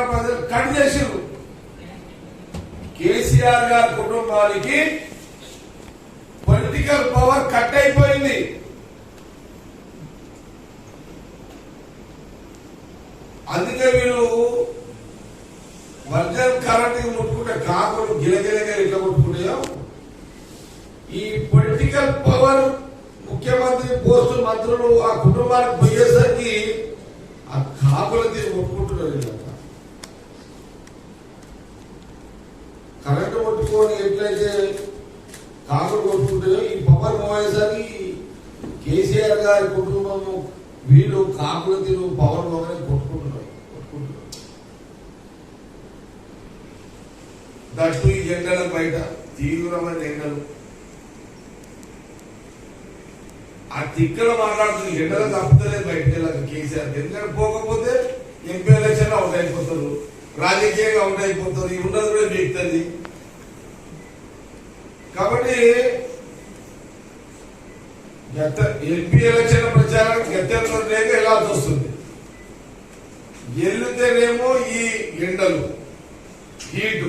తెలంగాణ ప్రజలు కట్ చేసిరు కేసీఆర్ గారి కుటుంబానికి పొలిటికల్ పవర్ కట్ అయిపోయింది. అందుకే వీళ్ళు వర్జన్ కరెంట్ ముట్టుకుంటే కాకులు గిలగిలగా ఇట్లా కొట్టుకుంటాయో ఈ పొలిటికల్ పవర్ ముఖ్యమంత్రి పోస్టు మంత్రులు ఆ కుటుంబానికి పోయేసరికి ఆ కాకులు తీసి కొట్టుకుంటున్నారు కరెంటు కొట్టుకొని ఎట్లయితే కాకులు కొట్టుకుంటాయో ఈ పవర్ పోయేసరికి కేసీఆర్ గారి కుటుంబము వీళ్ళు కాకులు తీరు పవర్ పోగానే కొట్టుకుంటున్నారు కొట్టుకుంటున్నారు. దట్టు ఈ ఎండల బయట తీవ్రమైన ఎండలు ఆ తిక్కలు మాట్లాడుతున్న ఎండలు తప్పుతలేదు బయటకు వెళ్ళాలి కేసీఆర్. ఎందుకంటే పోకపోతే ఎంపీ ఎలక్షన్ అవుట్ అయిపోతారు. రాజకీయంగా ఉండైపోతుంది అయిపోతారు ఉన్నది కూడా మిగుతుంది కాబట్టి గత ఎంపీ ఎలక్షన్ ప్రచారం గత్యంతరం లేక వెళ్ళాల్సి వస్తుంది. ఎల్లుతేనేమో ఈ ఎండలు హీటు.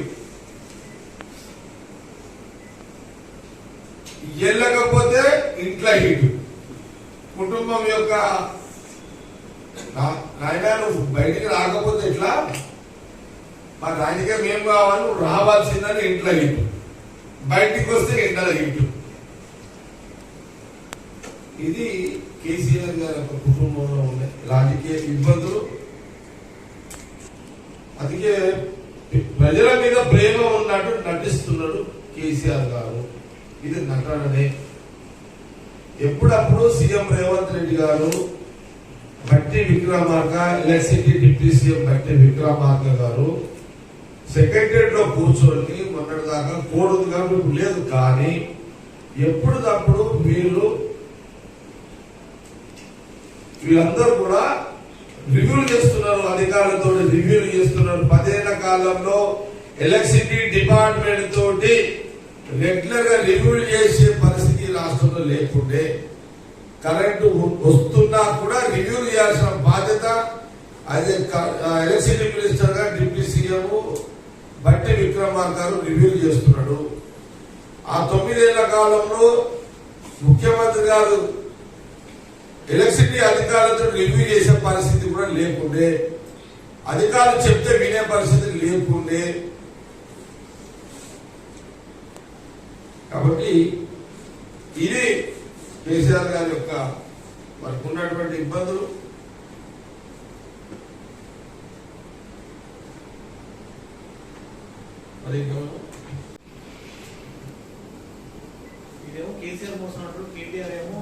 వెళ్ళకపోతే ఇంట్లో హీటు. కుటుంబం యొక్క నాయన నువ్వు బయటికి రాకపోతే ఇట్లా మరి దానికే మేము కావాలి నువ్వు రావాల్సిందని ఇంట్లో ఇంటు. బయటికి వస్తే ఇంట్లో ఇంటు. ఇది కేసీఆర్ గారి యొక్క కుటుంబంలో ఉండే రాజకీయ ఇబ్బందులు. అందుకే ప్రజల మీద ప్రేమ ఉన్నట్టు నటిస్తున్నాడు కేసీఆర్ గారు. ఇది నటననే. ఎప్పుడప్పుడు సీఎం రేవంత్ రెడ్డి గారు బట్టి విక్రమార్క ఎలక్ట్రిసిటీ డిప్యూటీ సీఎం బట్టి విక్రమార్క గారు సెక్రటరియట్లో కూర్చొని మొన్నటి దాకా కోడ్ ఉంది కాబట్టి లేదు. కానీ ఎప్పుడప్పుడు వీళ్ళు వీళ్ళందరూ కూడా రివ్యూలు చేస్తున్నారు అధికారులతో రివ్యూలు చేస్తున్నారు. పదేళ్ళ కాలంలో ఎలక్ట్రిసిటీ డిపార్ట్మెంట్ తోటి రెగ్యులర్గా రివ్యూలు చేసే పరిస్థితి రాష్ట్రంలో లేకుండే కరెంటు వస్తున్నా కూడా రివ్యూలు చేయాల్సిన బాధ్యత అదే క- ఎలక్ట్రిసిటీ మినిస్టర్గా డిప్యూటీ సీఎం బట్టి విక్రమార్ గారు చేస్తున్నాడు. ఆ తొమ్మిదేళ్ళ కాలంలో ముఖ్యమంత్రి గారు ఎలక్ట్రిసిటీ అధికారులతో రివ్యూ చేసే పరిస్థితి కూడా లేకుండే అధికారులు చెప్తే వినే పరిస్థితి లేకుండే. కాబట్టి ఇది కేసీఆర్ గారి యొక్క వారికి ఉన్నటువంటి ఇబ్బందులు. ఇంకేమన్నా? ఇదేమో కేసీఆర్ మోసం అంటారు కేటీఆర్ ఏమో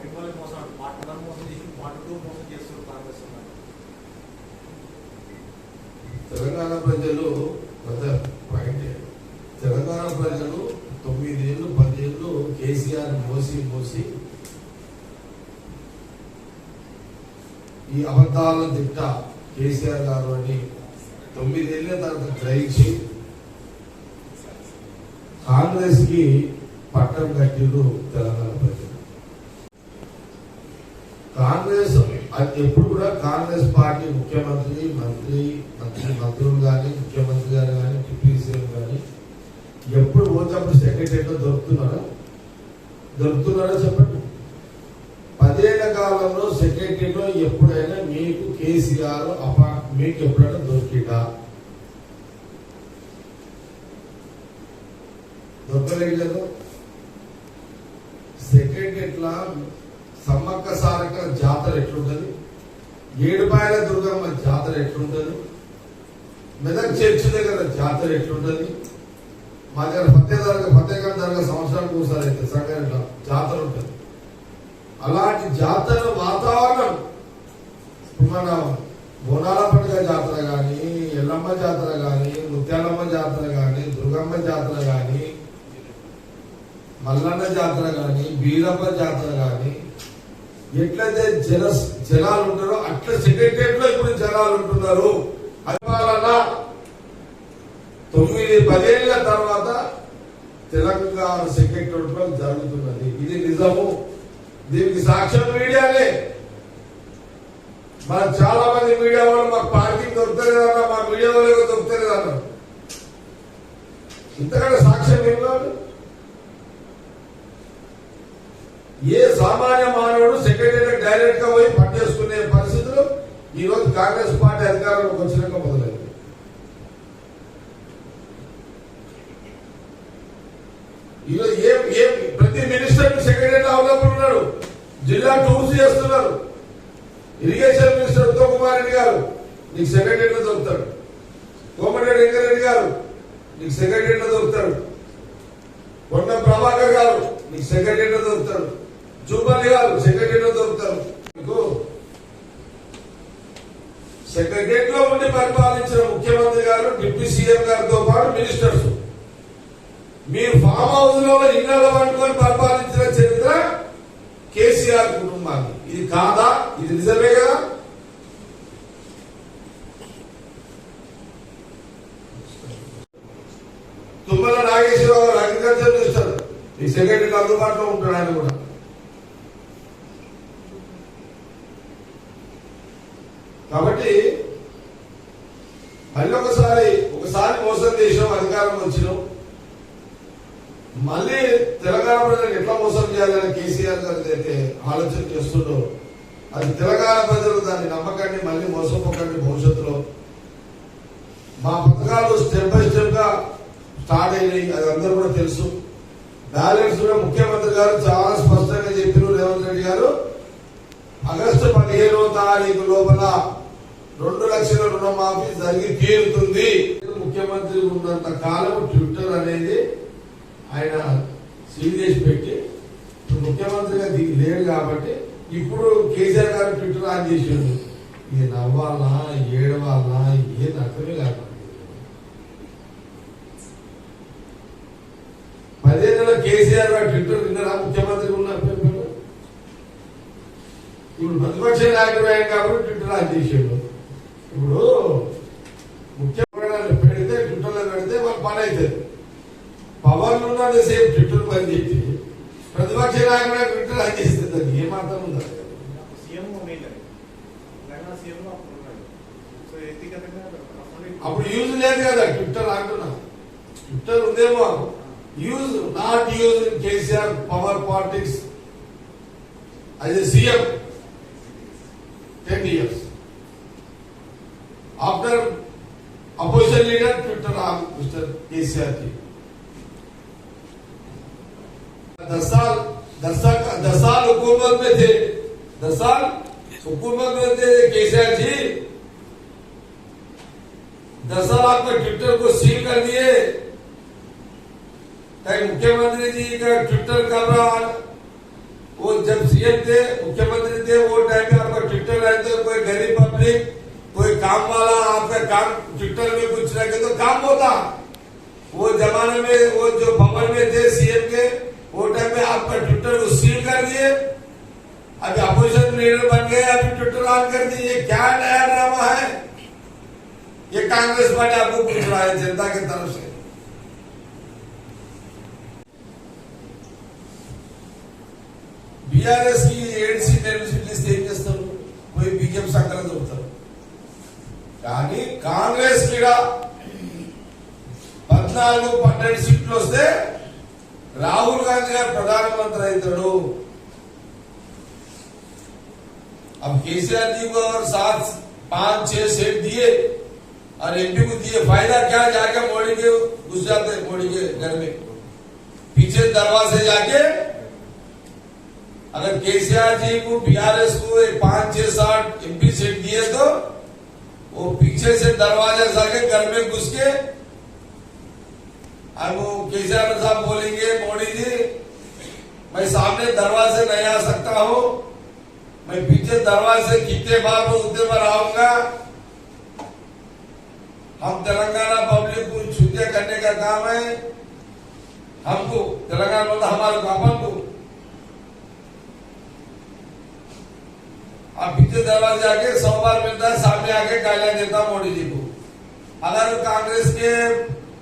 మిమ్మల్ని మోసం అంటారు పార్ట్ వన్ మోసం చేసి పార్ట్ టూ మోసం చేస్తారు కాంగ్రెస్ తెలంగాణ ప్రజలు పెద్ద పాయింట్ తెలంగాణ ప్రజలు తొమ్మిదేళ్ళు పదేళ్ళు కేసీఆర్ మోసి మోసి ఈ అబద్ధాలను తిట్ట కేసీఆర్ గారు అని తొమ్మిదేళ్ళ తర్వాత గ్రహించి కాంగ్రెస్కి పట్టం కట్టిరు తెలంగాణ ప్రజలు. కాంగ్రెస్ అది ఎప్పుడు కూడా కాంగ్రెస్ పార్టీ ముఖ్యమంత్రి మంత్రి మంత్రి మంత్రులు కానీ ముఖ్యమంత్రి గారు కానీ డిప్యూటీ సీఎం కానీ ఎప్పుడు పోతప్పుడు సెక్రటరీలో దొరుకుతున్నారా దొరుకుతున్నారా చెప్పండి. పదేళ్ళ కాలంలో సెక్రటరీలో ఎప్పుడైనా మీకు కేసీఆర్ అపా మీకు ఎప్పుడైనా దొరికిందా దొరకలేదు కదా ఎట్లా? సమ్మక్క సారక్క జాతర ఎట్లుంటది? ఏడుపాయల దుర్గమ్మ జాతర ఎట్లుంటది? మెదక్ చర్చి దగ్గర జాతర ఎట్లుంటది? మా దగ్గర ఫతే దర్గా ఫతేగఢ్ సంవత్సరానికి ఒకసారి అయితే సంగారెడ్డిలో జాతర ఉంటుంది. అలాంటి జాతర వాతావరణం. మన బోనాల పండుగ జాతర కానీ ఎల్లమ్మ జాతర కానీ ముత్యాలమ్మ జాతర కానీ దుర్గమ్మ జాతర కానీ మల్లన్న జాతర కానీ బీరప్ప జాతర కానీ ఎట్లయితే జన జనాలు ఉంటారో అట్లా సెక్రటరియట్లో ఇప్పుడు జనాలు ఉంటున్నారు అందువలన తొమ్మిది పదేళ్ళ తర్వాత తెలంగాణ సెక్రటరియట్లో జరుగుతున్నది. ఇది నిజము. దీనికి సాక్ష్యం మీడియానే. మన చాలా మంది మీడియా వాళ్ళు మాకు పార్కింగ్ దొరుకుతలేదన్న మా మీడియా వాళ్ళకి దొరుకుతలేదన్నారు ఇంతకంటే సాక్ష్యం ఏం కావాలి? ఏ సామాన్య మానవుడు సెక్రటేరియట్ డైరెక్ట్గా పోయి పనిచేసుకునే పరిస్థితులు ఈ రోజు కాంగ్రెస్ పార్టీ అధికారంలోకి వచ్చినాక మొదలైంది. ఈరోజు ఏం ఏం ప్రతి మినిస్టర్ సెక్రటరీ అవైలబుల్ ఉన్నాడు. జిల్లా టూర్స్ చేస్తున్నారు. ఇరిగేషన్ మినిస్టర్ ఉత్తమ్ కుమార్ రెడ్డి గారు నీకు సెక్రటరీలో దొరుకుతాడు. కోమటిరెడ్డి వెంకరెడ్డి గారు నీకు సెక్రటరీలో దొరుకుతాడు. కొండ ప్రభాకర్ గారు నీకు సెక్రటరీలో దొరుకుతాడు. జూపల్లి గారు సెక్రటరీలో దొరుకుతారు. మీకు సెక్రటరియట్లో ఉండి పరిపాలించిన ముఖ్యమంత్రి గారు డిప్యూటీ సీఎం గారితో పాటు మినిస్టర్స్. మీరు ఫామ్ హౌస్లో ఇళ్ళ పట్టుకొని పరిపాలించిన చరిత్ర కేసీఆర్ కుటుంబానికి. ఇది కాదా? ఇది నిజమే కదా? Tummala Nageswararao agriculture minister. ఈ సెక్రటరీ అందుబాటులో ఉంటాడు ఆయన కూడా కాబట్టి మళ్ళీ ఒకసారి ఒకసారి మోసం చేసినాం అధికారం వచ్చినాం మళ్ళీ తెలంగాణ ప్రజలకు ఎట్లా మోసం చేయాలని కేసీఆర్ గారు అయితే ఆలోచన చేస్తుండో అది తెలంగాణ ప్రజలు దాన్ని నమ్మకండి మళ్ళీ మోసపోకండి భవిష్యత్తులో. మా పథకాలు స్టెప్ బై స్టెప్గా స్టార్ట్ అయినాయి అది అందరూ కూడా తెలుసు. బ్యాలెన్స్ కూడా ముఖ్యమంత్రి గారు చాలా స్పష్టంగా చెప్పిన రేవంత్ రెడ్డి గారు. ఆగస్టు పదిహేనవ తారీఖు లోపల రెండు లక్షల రుణమాఫీ జరిగి తీరుతుంది. ముఖ్యమంత్రి ఉన్నంత కాలం ట్విట్టర్ అనేది ఆయన సీల్ చేసి పెట్టి ఇప్పుడు ముఖ్యమంత్రిగా దిగి లేడు కాబట్టి ఇప్పుడు కేసీఆర్ గారు ట్విట్టర్ ఆన్ చేసిండు ఇది నవ్వాలా ఏడవాలా ఏం అర్థమే కాదు. పదేళ్ళలో కేసీఆర్ గారు ట్విట్టర్ విన్నారా? ముఖ్యమంత్రి ఉన్న ఇప్పుడు ప్రతిపక్ష నాయకుడు ఆయన కాబట్టి ట్విట్టర్ ఆన్ చేసిండు ఇప్పుడు ముఖ్యమైన పెడితే ట్విట్టర్లో పెడితే వాళ్ళు పని అవుతుంది. పవన్ ఉన్నది సేపు ట్విట్టర్ పని చెప్పి ప్రతిపక్ష నాయకుడు ట్విట్టర్ ఆన్ చేస్తే దానికి ఏమాత్రం ఉందా సీఎం మెయిన్ తెలంగాణ సీఎం అప్పుడు ఉన్నాడు సో వ్యక్తిగతంగా అప్పుడు అప్పుడు యూజ్ లేదు కదా ట్విట్టర్ అంటున్నా ట్విట్టర్ ఉందేమో use not use in KCR power politics as a CM 10 years. After opposition leader, Twitter on Mr. KCR दस साल दस साल दस साल हुकूमत में थे। दस साल हुकूमत में थे केसीआर जी। दस साल आपने ट्विटर को सील कर दिए। मुख्यमंत्री जी का ट्विटर कर रहा, वो जब सीएम थे, मुख्यमंत्री थे, वो टाइम में आपका ट्विटर रहते, कोई गरीब पब्लिक कोई काम वाला आपका काम, ट्विटर में कुछ रखे तो काम होता। वो जमाने में, वो जो भवन में थे, सीएम के वो टाइम में आपका ट्विटर को सील कर दिए अभी अपोजिशन लीडर बन गए अभी ट्विटर ऑन कर दिए ये क्या नया ड्रामा है ये कांग्रेस पार्टी आपको पूछ रहा है जनता की तरफ से బీఆర్ఎస్ కి ఏడు సీట్ ఎనిమిది సీట్లు ఇస్తే ఏం చేస్తారు పోయి బీజేపీ సంకలం దొరుకుతారు కానీ కాంగ్రెస్ కి పద్నాలుగు పన్నెండు సీట్లు వస్తే రాహుల్ గాంధీ గారు ప్రధానమంత్రి అవుతాడు अब केसीआर जी को और सात पांच छह सीट दिए और एमपी को दिए फायदा क्या जाके मोदी के घुस जाते मोदी के घर में पीछे दरवाजे जाके अगर केसीआर जी को बीआरएस को एक पांच छह साठ एमपी सीट दिए तो वो पीछे से दरवाजा से आके घर में घुस के अब वो केसीआर साहब बोलेंगे, मोदी जी, मैं सामने दरवाजे नहीं आ सकता हूँ। मैं पीछे दरवाजे कितने बार मैं उतने बार आऊँगा। हम तेलंगाना पब्लिक को छुट्टियाँ करने का काम है। हमको, तेलंगाना मतलब हमारे अपन को। अब पीछे दरवाजे आके सौ बार मिलता है, सामने आके गालियाँ देता मोदी जी को। अगर कांग्रेस के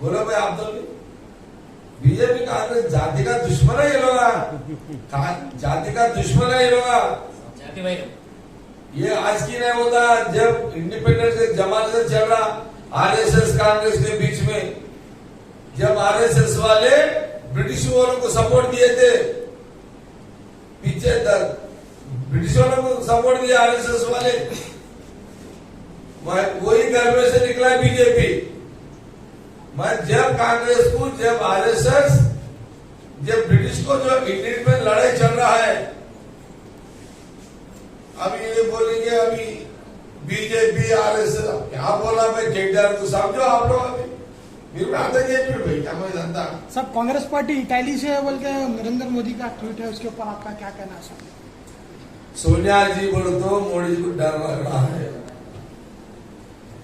बोलो भाई आप तो बीजेपी कांग्रेस जाति का दुश्मन है ये लोग। जाति का दुश्मन है ये लोग। ये आज की नहीं होता जब इंडिपेंडेंस जमाने से चल रहा आरएसएस कांग्रेस के बीच में। जब आरएसएस वाले ब्रिटिश वालों को सपोर्ट दिए थे पीछे तक ब्रिटिश वालों को सपोर्ट दिया आरएसएस वाले। वही घर में से निकला बीजेपी। मैं जब कांग्रेस को जब आरएसएस जब ब्रिटिश को जो इंडियन में लड़ाई चल रहा है अभी ये बोलेंगे अभी बीजेपी आरएसएस क्या बोला मैं जेडीआर को समझो आप लोग अभी। सब कांग्रेस पार्टी इटाली से बोल के नरेंद्र मोदी का ट्वीट है उसके ऊपर आपका क्या कहना है? सोनिया जी बोल तो मोदी जी को डर लग रहा है।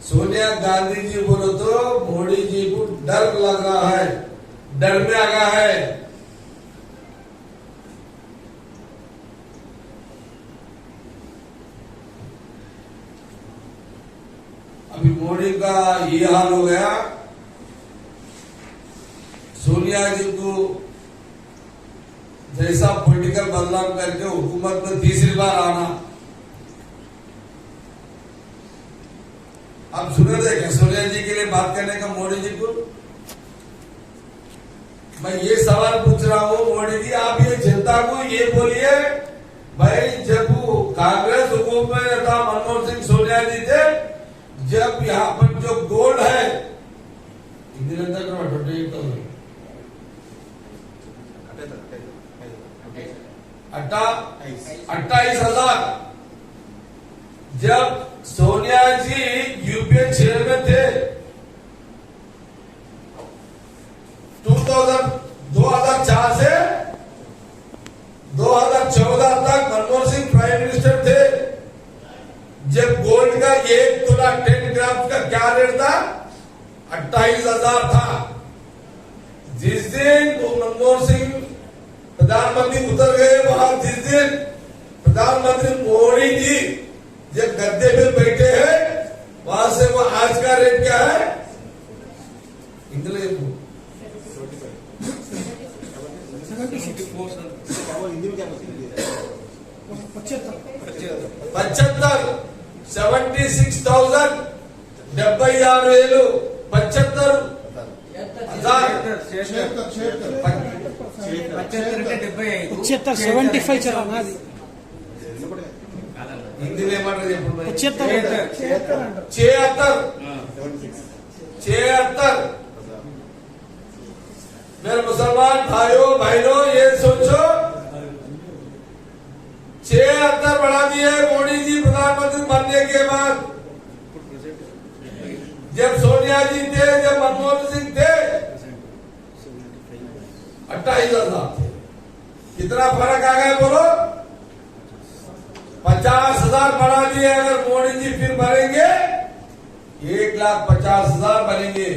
सोनिया गांधी जी बोलो तो मोदी जी को डर लग रहा है। डर में आ गया है। अभी मोदी का ये हाल हो गया। सोनिया जी को जैसा पॉलिटिकल बदलाव करके हुकूमत में तीसरी बार आना। आप सुनो तो रहे सोनिया जी के लिए बात करने का मोदी जी को। मैं ये सवाल पूछ रहा हूँ मोदी जी आप ये जनता को ये बोलिए भाई जब कांग्रेस हुकूमत में था मनमोहन सिंह सोनिया जी थे जब यहाँ पर जो गोल्ड है अट्ठाईस हज़ार। जब सोनिया जी रेट था अट्ठाईस हज़ार था। जिस दिन वो मनमोहन सिंह प्रधानमंत्री उतर गए वहाँ जिस दिन प्रधानमंत्री मोदी जी जब गद्दे पे बैठे हैं वहाँ से वो आज का रेट क्या है? पचहत्तर। पचहत्तर। Seventy six thousand. డెబ్బై ఆరు వేలు పచ్చత్తర్ हजार पचहत्तर सेवेंटी फाइव चला ना అది హిందీలో ఏమంటారు చెప్పండి మరి? पचहत्तर छिहत्तर अंडर छिहत्तर छिहत्तर मेरे मुसलमान भाइयों बहनों ये सोचो छिहत्तर बढ़ा दिए मोदी जी प्रधानमंत्री बनने के बाद जब सोनिया जी थे, जब मनमोहन सिंह थे, अट्ठाईस हज़ार थे। कितना फ़र्क आ गया बोलो? पचास हज़ार बढ़ा दिए, अगर मोदी जी फिर भरेंगे, एक लाख पचास हज़ार बनेंगे।